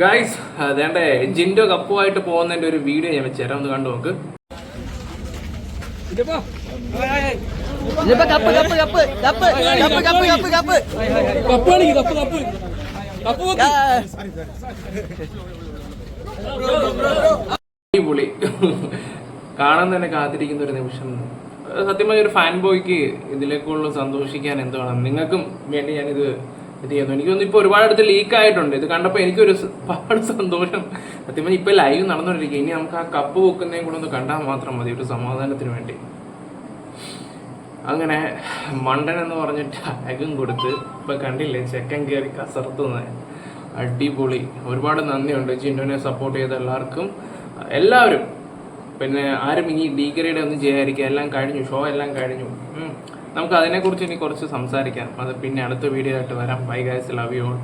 Guys അതേണ്ടേ Jinto കപ്പുമായിട്ട് പോകുന്നതിന്റെ ഒരു video ഞാൻ വെച്ചുതരാം ഒന്ന് കണ്ടു നോക്ക്. ഇതിപ്പോ. Cup cup cup cup cup cup cup cup. കപ്പാണെങ്കിൽ cup cup cup. നോക്ക്. അടിപൊളി. കാണാൻ തന്നെ കാത്തിരിക്കുന്ന ഒരു നിമിഷം. സത്യം പറഞ്ഞ ഒരു ഫാൻ ബോയ്ക്ക് ഇതിലേക്കുള്ള സന്തോഷിക്കാൻ എന്താണ് നിങ്ങൾക്കും വേണ്ടി ഞാനിത് ഇത് ചെയ്യുന്നു. തോന്നുന്നു ഇപ്പൊ ഒരുപാട് അടുത്ത് ലീക്ക് ആയിട്ടുണ്ട്. ഇത് കണ്ടപ്പോൾ എനിക്കൊരു ഒരുപാട് സന്തോഷം. സത്യം പറഞ്ഞാൽ ഇപ്പൊ ലൈവ് നടന്നുകൊണ്ടിരിക്കുക ഇനി നമുക്ക് ആ കപ്പ് വെക്കുന്നതും കൂടെ ഒന്ന് കണ്ടാൽ മാത്രം മതി. ഒരു സമാധാനത്തിന് വേണ്ടി. അങ്ങനെ മണ്ടൻ എന്ന് പറഞ്ഞിട്ട് അകം കൊടുത്ത് ഇപ്പൊ കണ്ടില്ലേ? ചെക്കൻ കയറി കസർത്തുന്നത് അടിപൊളി. ഒരുപാട് നന്ദിയുണ്ട്. ജിൻഡോനെ സപ്പോർട്ട് ചെയ്ത എല്ലാവർക്കും. എല്ലാവരും പിന്നെ ആരും ഇനി ഡീഗ്രേഡ് ഒന്നും ചെയ്യാതിരിക്കുക എല്ലാം കഴിഞ്ഞു ഷോ എല്ലാം കഴിഞ്ഞു. നമുക്ക് അതിനെക്കുറിച്ച് ഇനി കുറച്ച് സംസാരിക്കാം. അത് പിന്നെ അടുത്ത വീഡിയോ ആയിട്ട് വരാം. Bye guys love you all